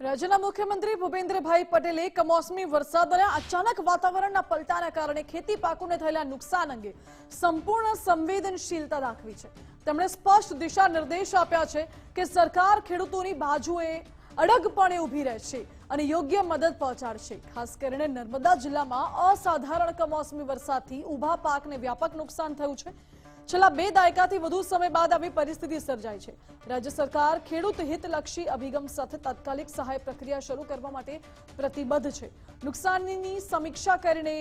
રાજ્યના મુખ્યમંત્રી ભૂપેન્દ્રભાઈ પટેલે કમોસમી વરસાદ અને અચાનક વાતાવરણના પલટાના કારણે ખેતી પાકોને થયેલા નુકસાન અંગે સંપૂર્ણ સંવેદનશીલતા દાખવી છે. તેમણે સ્પષ્ટ દિશા નિર્દેશ આપ્યા છે કે સરકાર ખેડૂતોની બાજુએ અડગપણે ઊભી રહેશે અને યોગ્ય મદદ પહોંચાડશે. ખાસ કરીને નર્મદા જિલ્લામાં અસાધારણ કમોસમી વરસાદથી ઊભા પાકને વ્યાપક નુકસાન થયું છે. છેલ્લા બે દાયકાથી વધુ સમય બાદ આવી પરિસ્થિતિ સર્જાઈ છે. રાજ્ય સરકાર ખેડૂત હિતલક્ષી અભિગમ સાથે તાત્કાલિક સહાય પ્રક્રિયા શરૂ કરવા માટે પ્રતિબદ્ધ છે. નુકસાનની સમીક્ષા કરીને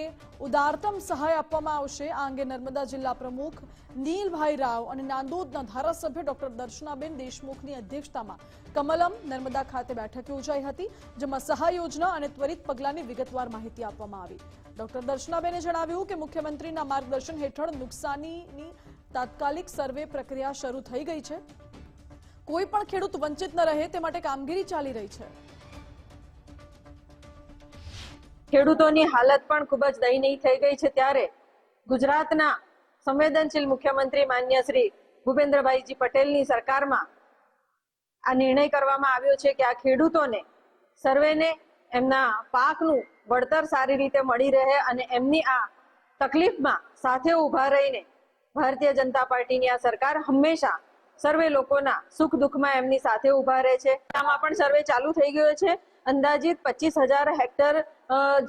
ઉદારતમ સહાય આપવામાં આવશે. આ અંગે નર્મદા જિલ્લા પ્રમુખ નીલભાઈ રાવ અને નાંદોદના ધારાસભ્ય ડોક્ટર દર્શનાબેન દેશમુખની અધ્યક્ષતામાં કમલમ નર્મદા ખાતે બેઠક યોજાઈ હતી, જેમાં સહાય યોજના અને ત્વરિત પગલાંની વિગતવાર માહિતી આપવામાં આવી. ડોક્ટર દર્શનાબેને જણાવ્યું કે મુખ્યમંત્રીના માર્ગદર્શન હેઠળ નુકસાનીની તાત્કાલિક સર્વે પ્રક્રિયા શરૂ થઈ ગઈ છે. કોઈ પણ ખેડૂત વંચિત ન રહે તે માટે કામગીરી ચાલી રહી છે. ખેડૂતોની હાલત પણ ખૂબ જ દયનીય થઈ ગઈ છે ત્યારે ગુજરાતના સંવેદનશીલ મુખ્યમંત્રી માન્ય શ્રી ભૂપેન્દ્રભાઈજી પટેલની સરકારમાં આ નિર્ણય કરવામાં આવ્યો છે કે આ ખેડૂતોને સર્વેને એમના પાકનું વળતર સારી રીતે મળી રહે અને એમની આ તકલીફમાં સાથે ઊભા રહીને ભારતીય જનતા પાર્ટીની આ સરકાર હંમેશા સર્વે લોકોના સુખ દુઃખમાં એમની સાથે ઊભા રહે છે. આમાં પણ સર્વે ચાલુ થઈ ગયો છે. અંદાજિત પચીસ હેક્ટર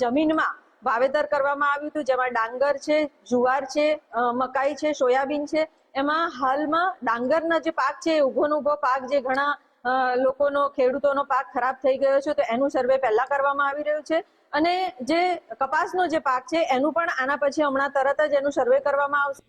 જમીનમાં વાવેતર કરવામાં આવ્યું હતું. જેમાં ડાંગર છે, જુવાર છે મકાઈ છે, સોયાબીન છે. એમાં હાલમાં ડાંગરના જે પાક છે ઊભો ઊભો પાક જે ઘણા લોકોનો, ખેડૂતોનો પાક ખરાબ થઈ ગયો છે, તો એનું સર્વે પહેલા કરવામાં આવી રહ્યું છે. અને જે કપાસનો જે પાક છે, એનું પણ આના પછી હમણાં તરત જ એનું સર્વે કરવામાં આવશે.